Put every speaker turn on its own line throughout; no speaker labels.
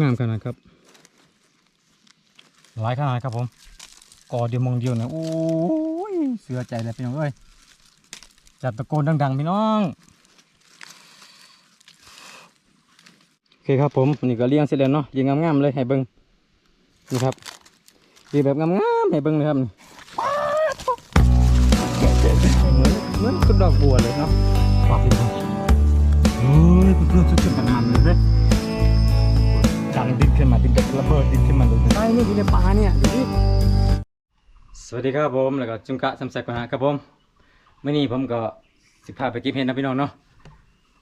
งามขนาดครับ หลายขนาดครับผมกอเดียวมองเดียวเนี่ยโอ้ยเสือใจเลยพี่น้องเอ้ยจัดตะโกนดังๆพี่น้องโอเคครับผมนี่ก็เลี้ยงเสร็จแล้วเนาะเลี้ยงงามๆเลยให้เบิ้งนี่ครับเลี้ยงแบบงามๆให้เบิ้งเลยครับเหมือนเหมือนต้นดอกบัวเลยเนาะปอบพี่น้องเฮ้ยเพื่อนๆสุดๆมันเลยเว้ย ดังดินขึ้นมาดินระเบิดดินขึ้นมาเลยใช่นี่อยู่ในป่าเนี่ยดูดิสวัสดีครับผมแล้วก็จุงกะสำสักกันครับผมเมื่อนี้ผมก็สิพาไปเก็บเห็ดนะพี่น้องเนาะ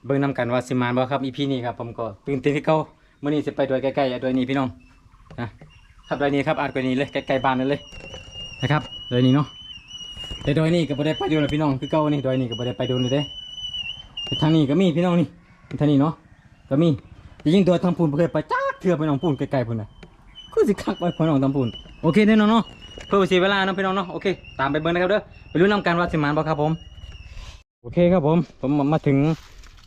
เบิ่งนำกันว่าสิมานบ่ครับอีพีนี้ครับผมก็ตื่นเต้นที่เก่าเมื่อนี้สิไปด้วยใกล้ๆด้วยนี่พี่น้องนะครับด้วยนี้ครับอาจกว่านี้เลยใกล้ๆบ้านนั่นเลยนะครับด้วยนี้เนาะแต่ด้วยนี้ก็บ่ได้ไปดูนะพี่น้องคือเก่านี่ด้วยนี้ก็บ่ได้ไปดูเลยเด้แต่ทางนี้ก็มีพี่น้องนี่ทางนี้เนาะก็มียิ่งตัวทำปูนบ่เคยไปจ้า เถื่อไปหนองปูนไกลๆพุ่นน่ะก็สิคักไปพอหนองทำปูนโอเคเด้อน้องเนาะเพื่อบ่เสียเวลาเนาะพี่น้องเนาะโอเคตามไปเบิ่งนะครับเด้อไปรู้นำกันว่าสิมานบ่ครับผม โอเคครับผมผมมาถึง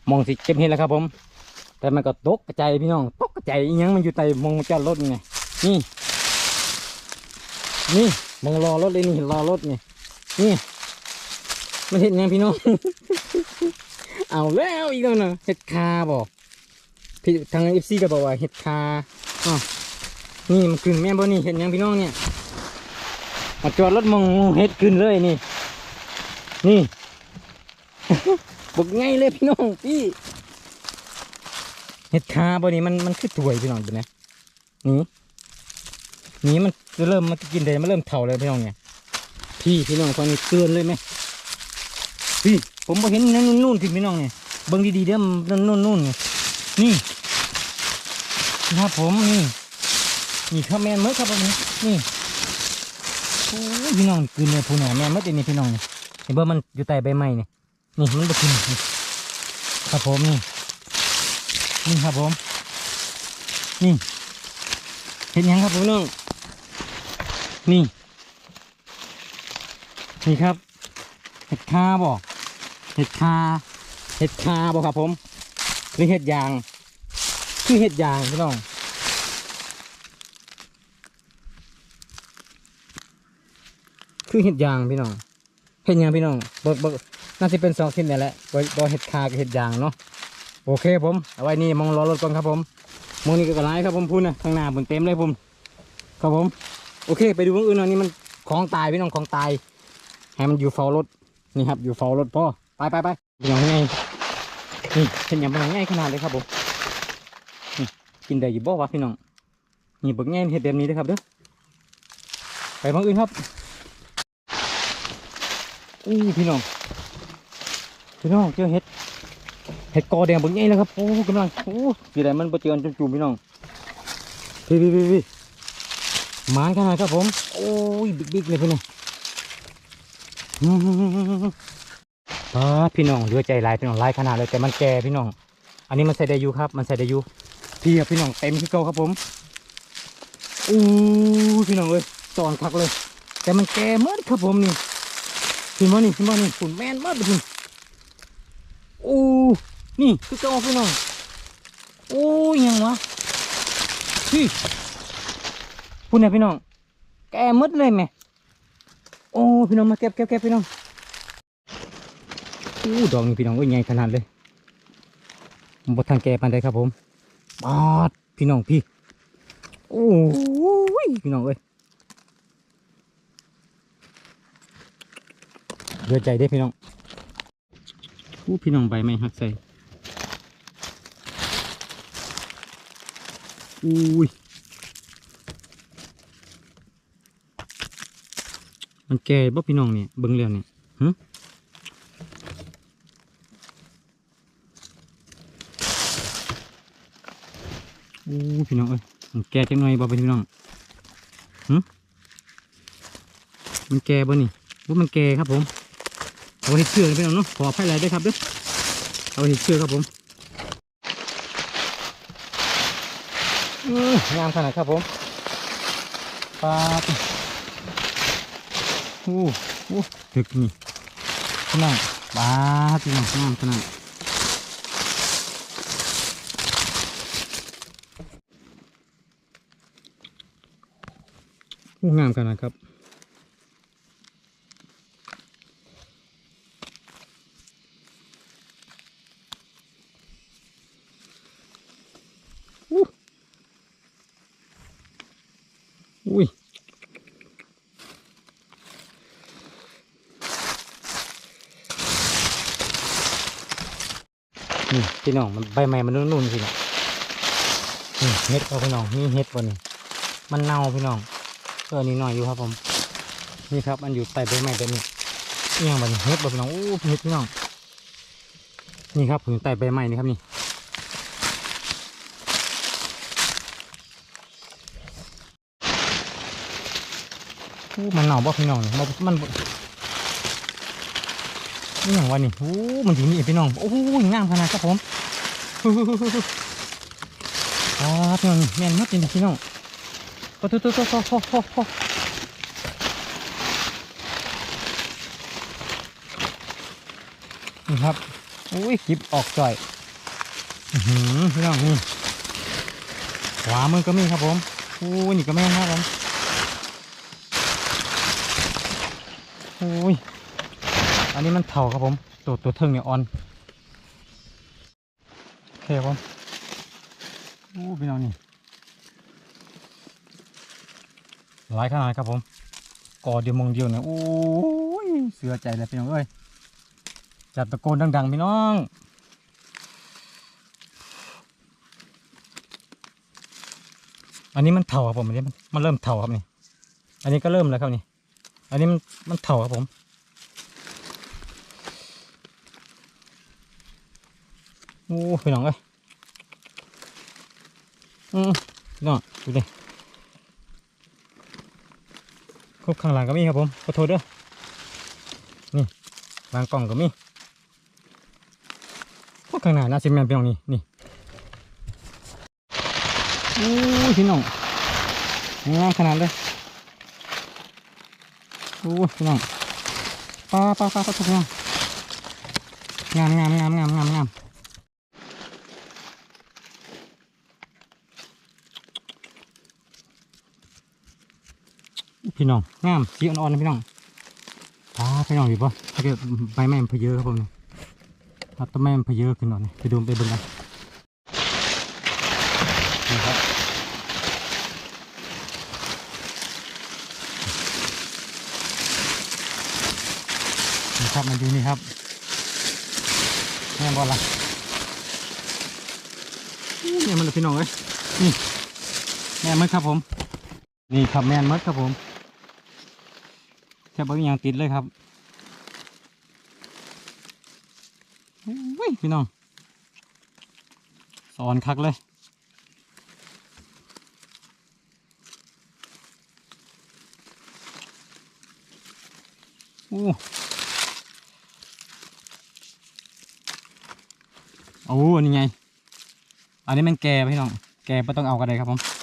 มองสิเก็บเห็ดแล้วครับผม แต่มันก็ตกกระจายพี่น้องตกกระจายอีหยังมันอยู่ใต้มองจอดรถไงนี่นี่มองรอรถเลยนี่รอรถนี่นี่มันเห็ดหยังพี่น้อง เอาแล้วอีกแล้วนะเห็ดคาบอก พี่ทางเอฟซีก็บอกว่าเห็ดคาอ๋อนี่มันขึ้นแม่บ่นี่เห็ดยังพี่น้องเนี่ยมาจอดรถมองเห็ดขึ้นเลยนี่ นี่ บอกไงเลยพี่น้องพี่เห็ดคาบ่นี่มันมันคือถวยพี่น้องดูนะนี่นี่มันจะเริ่มมันกินได้มันเริ่มเถ่าเลยพี่น้องเนี่ยพี่พี่น้องฟังนี่เกินเลยไหมพี่ผมบ่เห็นนั่นนู่นๆพี่พี่น้องเนี่ยเบิ่งดีๆเด้อมันนู่นนู่นๆเครับผมนี่นี่ครับแมนเมื่อครับผมนี่โอ้พี่น้องกินเลยพูน่ะแมนเมื่อนี่พี่น้องเห็นว่มันอยู่ใต้ใบไม้นี่นี่มันไปกินครับผมนี่นี่ครับผม นี่เห็นยังครับผมน้องนี่ นี่ครับ เห็ดคาบ่เห็ดคาเห็ดคาบ่ครับผมหรือเห็ดยาง คือเห็ดยางพี่น้องคือเห็ดยางพี่น้องเห็ดยางพี่น้องบกบกน่าจะเป็นสองชนิดนี่แหละบบเห็ดคากับเห็ดยางเนาะโอเคผมเอาไว้นี่มองรอรถก่อนครับผมมองนี่ก็กระไรครับผมพูดนะข้างหน้าผมเต็มเลยผมครับผม โอเค ไปดูตรงอื่นหน่อยนี่มันของตายพี่น้องของตายให้มันอยู่เฝ้ารถนี่ครับอยู่เฝ้ารถพ่อไปไปไปพี่น้องยังไงนี่เห็นอย่างเป็นง่ายขนาดเลยครับผม กินได้อยู่บ่วะพี่น้องนี่เบิกแง่เห็ดแบบนี้เด้อครับเด้อไปบางอื่นครับอู้พี่น้องพี่น้องเจอเห็ดเห็ดกอแดงเบิกแง่แล้วครับโอ้กำลังโอ้สีแดงมันประเจือนจุ่มๆพี่น้องพี่พี่พี่พี่หมานขนาดครับผม โอ้ยบิ๊กๆเลยพี่น้องอืมป้าพี่น้องเรือใจลายพี่น้องลายขนาดเลยแต่มันแก่พี่น้อง อันนี้มันใส่ได้อยู่ครับ มันใส่ได้อยู่ พี่ครับพี่น้องเต็มที่เก่าครับผมอู้พี่น้องเอ้ยตอนคักเลย แต่มันแก่เมื่อครับผมนี่พี่มานี่พี่มานี่ฝุ่นแมนมากเลยคุณอู้นี่คือเก่าพี่น้องโอ้ยังวะพี่พุ่นเนี่ยพี่น้อง แก่หมืดเลยแม่โอ้พี่น้องมาเก็บเก็บเก็บพี่น้องอู้ดอกนี่พี่น้องโอ้ยใหญ่ขนาดเลยบททางแก่ปานใดครับผม บาดพี่น้องพี่ โอ้ยพี่น้องเอ้ยเดือดใจเด้พี่น้องอู้พี่น้องใบไม้หักใส่อุ้ย มันแก่บ่พี่น้องเนี่ยเบิ่งแล้วเนี่ยหึ อู้พี่น้องเอ้ยมันแก่จังหน่อยบ่เป็นพี่น้องหึมันแก่บ่นี่ว่ามันแก่ครับผมเอาไว้เชื่อพี่น้องเนาะขออภัยหลายด้วยครับเด้อเอาไว้เชื่อครับผมงามขนาดครับผมปลาอู้อู้ถึกนี่พี่น้องปลาพี่น้องงามขนาด งามขนาดครับอู้อุ้ยนี่พี่น้องมันใบไม้มันนุ่นๆพี่น้องนี่เห็ดเอาพี่น้องนี่เห็ดบนนี่มันเน่าพี่น้อง เออนี่หน่อยอยู่ครับผม นี่ครับมันอยู่ใต้ใบไม้แบบนี้เอียงบนเห็ดแบ่พี่น้องโอ้เห็ดพี่น้องนี่ครับผมอยู่ใต้ใบไม้นี่ครับนี่อู้มันหนาวบ่พี่น้องมันมันบ่นี่อย่างวันนี้อู้มันอยู่นี่พี่น้องโอ้ยงามขนาดครับผมอ๋อพี่น้องนี่แม่นมากจริงพี่น้อง โอ้โหโอ้โหโอ้นี่ครับ อุ้ยกิบออกจ่อยอือหือพี่น้องนี่ขวามือก็มีครับผมอู้ยนี่ก็แม่นครับผมโอ้ย อันนี้มันเถาครับผม ตัวตัวเทิงเนี่ยออนโอเคครับผมโอ้พี่น้องนี่ หลายขนาดครับผมกอเดียวมองเดียวเนี่ยโอ้ยเสือใจเลยพี่น้องเอ้ยจัดตะโกนดัง ๆ พี่น้องอันนี้มันเถาครับผมอันนี้มันมันเริ่มเถาครับนี่ อันนี้ก็เริ่มแล้วครับนี่ อันนี้มันมันเถาครับผม โอ้พี่น้องเอ้ยอืมพี่น้องดูดิ ครบข้างหลังก็มีครับผมขอโทษเด้อนี่บางกล่องก็มีพวกข้างหน้าน่าสิแมนพี่น้องนี่นี่โอ้ยพี่น้องงามขนาดเลยโอ้ยพี่น้องปลาปลาปลาปลาทุกอย่างงามงามงามงามงามงาม พี่น้องงามสีอ่อนๆนะพี่น้องปลาพี่น้องอยู่ปะถ้าเกิดใบไม้มันเพเยอะครับผมนี่ถ้าต้นไม้มันเพเยอะขึ้นหน่อยไปดูไปเบิ่งกันนี่ครับนี่ครับมันอยู่นี่ครับแม่บอลละนี่มันเลยพี่น้องเอ้ยนี่แม่มดครับผม นี่ครับแม่มดครับผม แค่บางอย่างติดเลยครับพี่น้องสอนคักเลย อู้โอ้อันนี้ไง อันนี้มันแก่พี่น้อง แก่ไม่ต้องเอากันเลยครับผม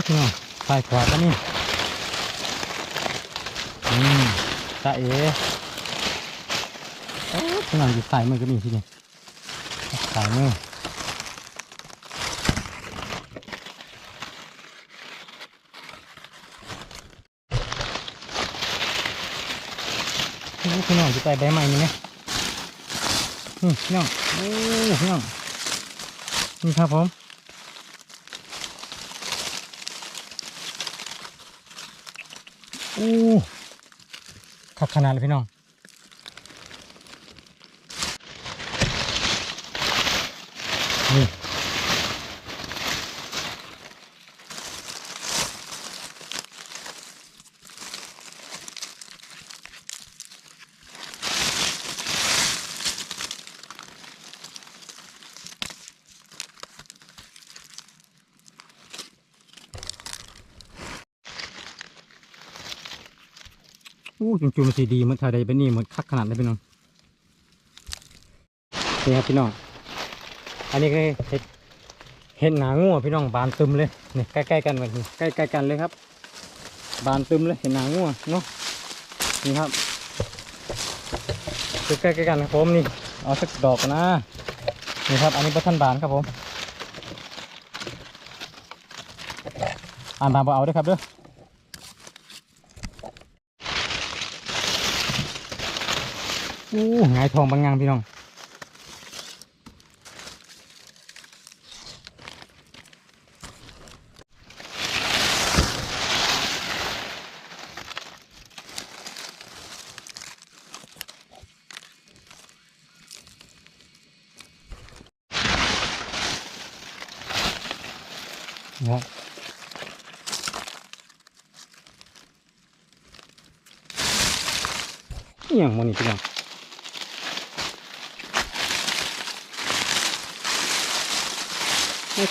อ้พี่น้องซ้ายขวาก็นี่อืมตาเอ๋โอ้พี่น้องอยู่สายมือก็มีที่นี่สายมือพี่น้องจะไปใบใหม่นี่ไหมนี่พี่น้องโอ้พี่น้องนี่ครับผม อ้ขักขนาดเลยพี่น้องนี่ จุ่มสีดีเหมือนถ่ายได้เป็นนี่เหมือนคักขนาดเลยพี่น้องนี่ครับพี่น้องอันนี้ก็เห็ดเห็ดหนางัวพี่น้องบานตึมเลยนี่ใกล้ๆกันแบบนี้ใกล้ๆกันเลยครับ บานตึมเลยเห็ดหนางัวเนาะนี่ครับคือใกล้ๆกันครับผมนี่เอาสักดอกนะนี่ครับ อันนี้ประทันบานครับผมอ่านบานบ่เอาด้วยครับเด้ออู้หงายทองบางงางพี่น้องเนี่ยอย่างมันนี่พี่น้อง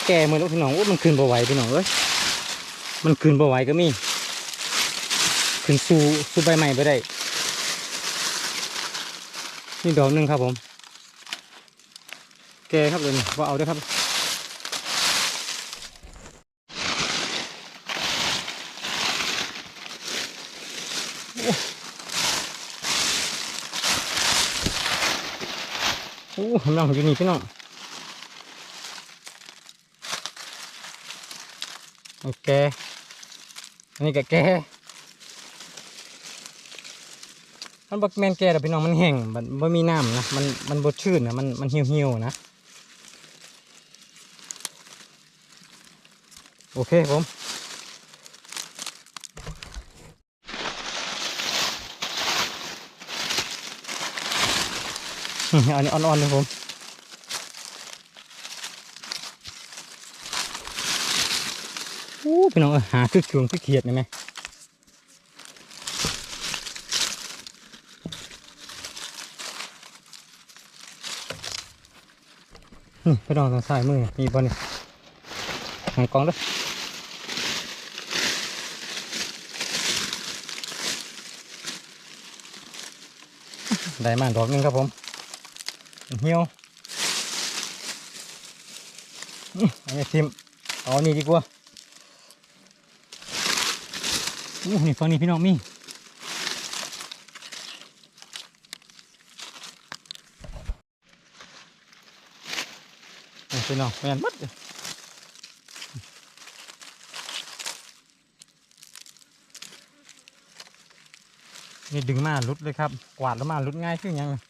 แก่เหมือนลูกพี่น้องว่ามันคืนบ่ไหวพี่น้องเอ้ยมันคืนบ่ไหวก็มีคืนสู้สู้ใบใหม่ไปได้นี่ดอกหนึ่งครับผม แกครับเลยนี่ว่าเอาเด้วยครับโอ้กำลังอยู่นี่พี่น้อง โอเคอันนี้ก็แกมันบักแมนแกแต่พี่น้องมันแห้งมันไม่มีน้ำนะมันมันบดชื่นนะมันมันเหี่ยวเหี่ยวๆนะโอเคผมอืมอันนี้อ่อนๆเลยผมโอ้ พี่น้องเอ้ยหาคือเคืองคือเขียดได้ไหมนี่พี่น้องทางซ้ายมือมีบอลนี่หางกองด้วยได้มาดอกหนึงครับผมเหี่ยวอันนี้ทิมเอาอันนี้ดีกว่า อู้นี่ฝั่งนี้พี่น้องมีพี่น้องแม่นมัดเลยนี่ดึงมาลุดเลยครับ กวาดแล้วมาลุดง่ายขึ้นยังเลย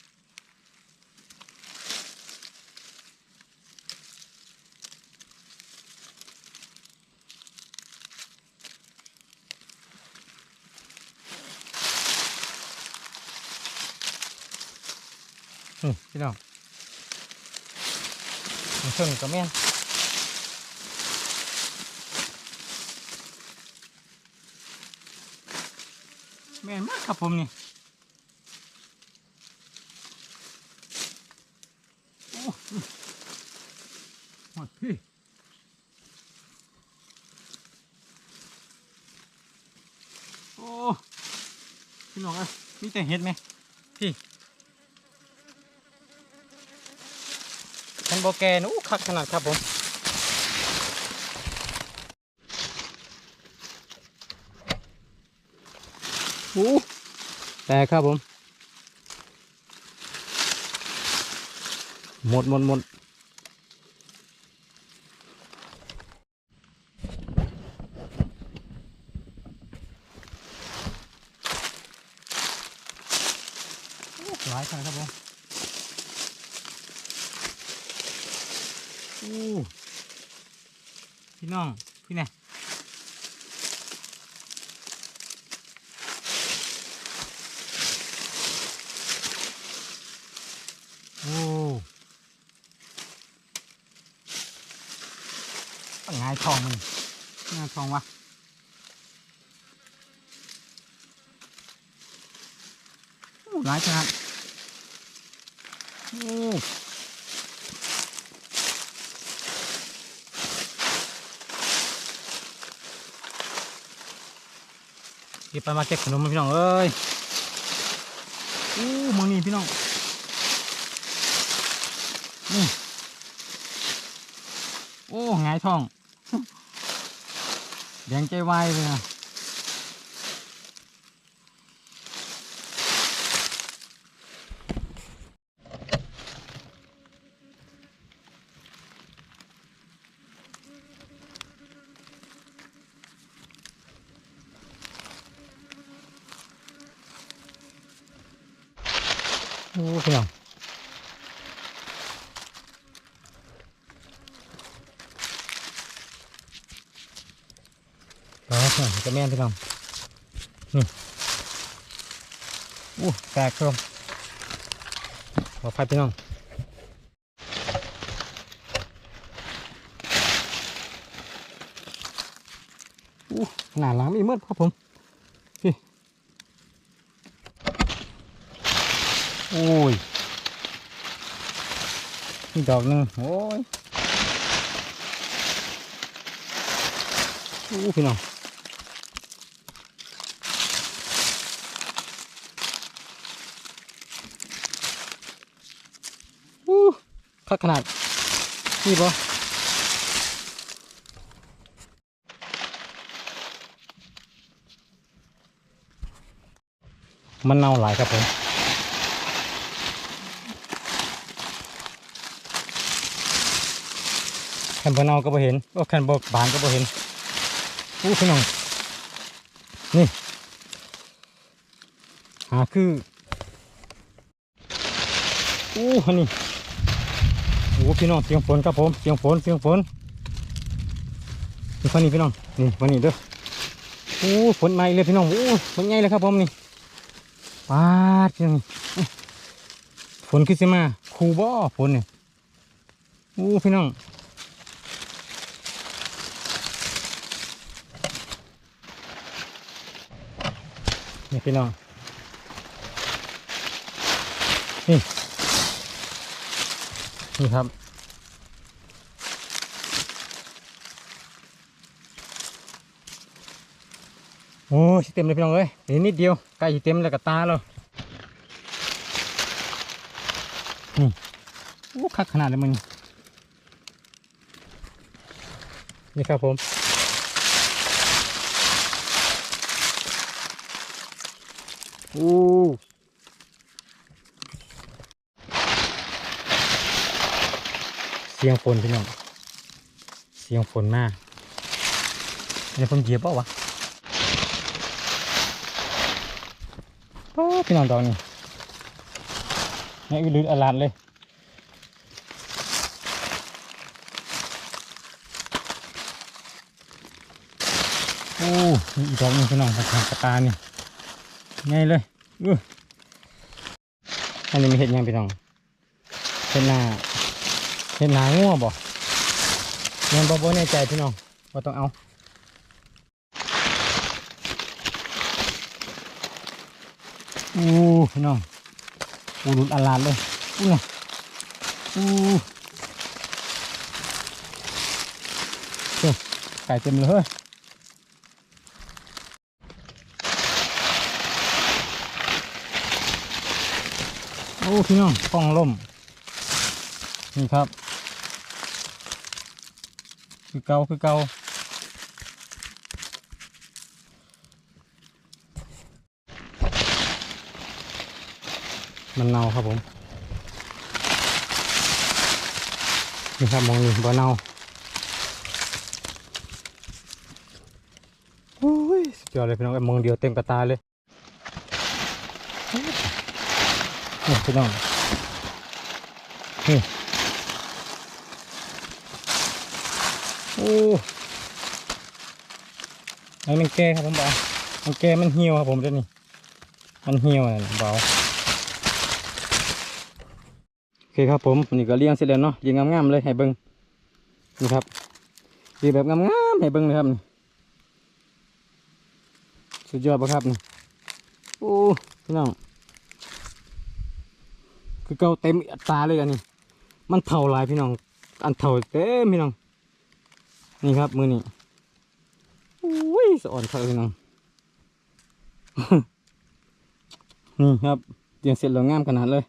นี่ พี่น้องมันชนกับแม่นแม่นมากครับผมนี่โอ้หมดพี่โอ้พี่น้องเอ้ยมีแต่เห็ดไหมพี่ โบแกนอู้คักขนาดครับผมอู้แต่ครับผม หมดหมดหมดอู้หลายขนาดครับผม อู้พี่ น้องพี่เนี่ยโอ้ปังงายทองมันงายทองวะโอ้หลายขนาดโอ้ เก็บไปมาเก็บขนมพี่น้องเอ้ยอู้มองนี่พี่น้องนี่โอ้หงายท้องแดงใจวายเลยนะ อ้พี่น้องอ๋อพี่น้องจะแม่นพี่น้องนี่อู้แตกครับขอไฟพี่น้องอู้หนาหลังมีเมืดครับผม โอ้ยนี่ดอกหนึงโอ้ยอู้พี่น้องอู้คักขนาด นี่ปะมันเน่าหลายครับผม แคนบเนาก็บ่เห็นโอ้แคนบบานก็บ่เห็นอู้พี่น้องนี่หาคืออู้อันนี่โอ้พี่น้องเสียงฝนครับผมเสียงฝนเสียงฝนนี่ฟังนี่พี่น้องนี่ฟังนี่เด้อโอ้ฝนใหม่เลยพี่น้องโอ้ฝนใหญ่เลยครับผมนี่ปาดพี่น้องนี่ฝนขึ้นมาคูบ่ฝนเนี่ยโอ้พี่น้อง นี่พี่น้อง นี่ นี่ครับ โอ้ยสิเต็มเลยพี่น้องเอ้ยเดี๋ยวนิดเดียวใกล้สิเต็มแล้วกับตาแล้วนี่โอ้คักขนาดเลยมันนี่ครับผม อ้เสียงฝนพี่น้อง เสียงฝนมากเนี่ยผมเหยียบเปล่าวะโอ้พี่น้องดอกนี่นี่ลืดอลาดเลยโอ้มีอีกดอกนึงพี่น้องกระถางกระตานี่ ง่ายเลยอื้ออันนี้มีเห็ดยังพี่น้องเห็ดหนาเห็ดหนางัวบ่เงินบ่บ่แน่ใจพี่น้องว่าต้องเอาอู้พี่น้องอู้รุนอลานเลยอู้ไงอู้เฮ้ไก่เต็มเลยเฮ้ยโอ้พี่น้องกล้องล่มนี่ครับ คือเกาคือเกามันเน่าครับผมนี่ครับมองนี่บ่เน่าโอ้ยสุดยอดเลยพี่น้องไอ้มองเดียวเต็มกระตาเลย นี่พี่น้องนี่โอ้ไอ้มันแก่ครับผมบอกมันแก่มันเหี่ยวครับผมเดี๋ยวนี้มันเหี่ยวน่ะเบาโอเคครับผมนี่ก็เลี้ยงเสร็จแล้วเนาะเลี้ยงงามๆเลยให้เบิ้งนี่ครับเลี้ยงแบบงามๆให้เบิ้งเลยครับนี่สุดยอดปะครับนี่โอ้พี่น้อง คือเกาเต็มอัตราเลยอันนี้ มันเท่าลายพี่น้อง อันเท่าเต็มพี่น้อง นี่ครับมือนี่โอ้ยสะอ่อนเท่าพี่น้องนี่ครับเลี้ยงเสร็จแล้วงามขนาดเลย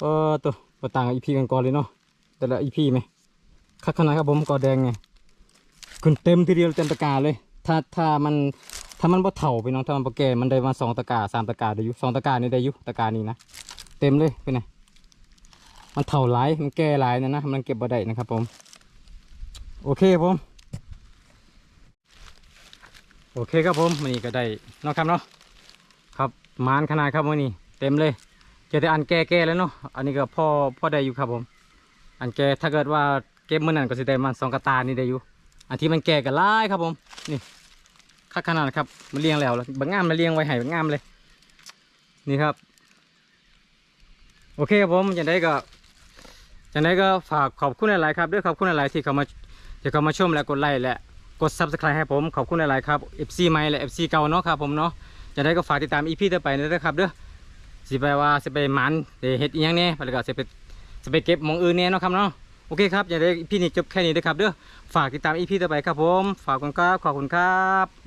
เออตัวมาต่างกับอีพีกันก่อนเลยเนาะแต่ละอีพีไหมคักขนาดครับผมกอแดงไงขึ้นเต็มทีเดียวเต็มตะกร้าเลย ถ้าถ้ามัน ถ้ามันบ่เถ่าไปน้องถ้ามันบ่แก่มันได้มาสองตะกร้าสามตะกร้าได้อยู่สองตะกร้านี่ได้อยู่ตะกร้านี้นะเต็มเลยเป็นมันเถ่าหลายมันแก่หลายนะนะมันเก็บบ่ได้นะครับ ผม โอเคครับผมโอเคครับผมวันนี้ก็ได้นาะครับเนาะครับมานขนาดครับวันนี้เต็มเลยเจอแต่อันแก่ๆแล้วเนาะอันนี้ก็พ่อพ่อได้อยู่ครับผม อันแก่ถ้าเกิดว่าเก็บมื่อนั้นก็สิได้มันสองกระตานี่ได้อยู่ อันที่มันแก่ก็หลายครับผมนี่ คักขนาดครับมันเลี้ยงแล้วล้วบางงามมาเลี้ยงไว้ให้บางงามเลย นี่ครับ โอเคครับผมอย่างไรก็อย่างไรก็ฝากขอบคุณหลายๆครับด้วยขอบคุณหลายๆที่เขามาที่เขามาชมและกดไลค์และกด subscribe ให้ผมขอบคุณหลายๆครับ FC ใหม่และ FC เก่าเนาะครับผมเนาะอย่างไรก็ฝากติดตาม EP ต่อไปนะครับเด้อสิไปว่าสิไปหมันเฮ็ดอีหยังแน่แล้วก็สิไปสิไปเก็บมองอื่นแหน่เนาะครับเนาะโอเคครับ อย่างไร EP นี้จบแค่นี้เด้อครับเด้อฝากติดตาม EP ต่อไปครับผม ฝากคุณครับ ขอบคุณครับ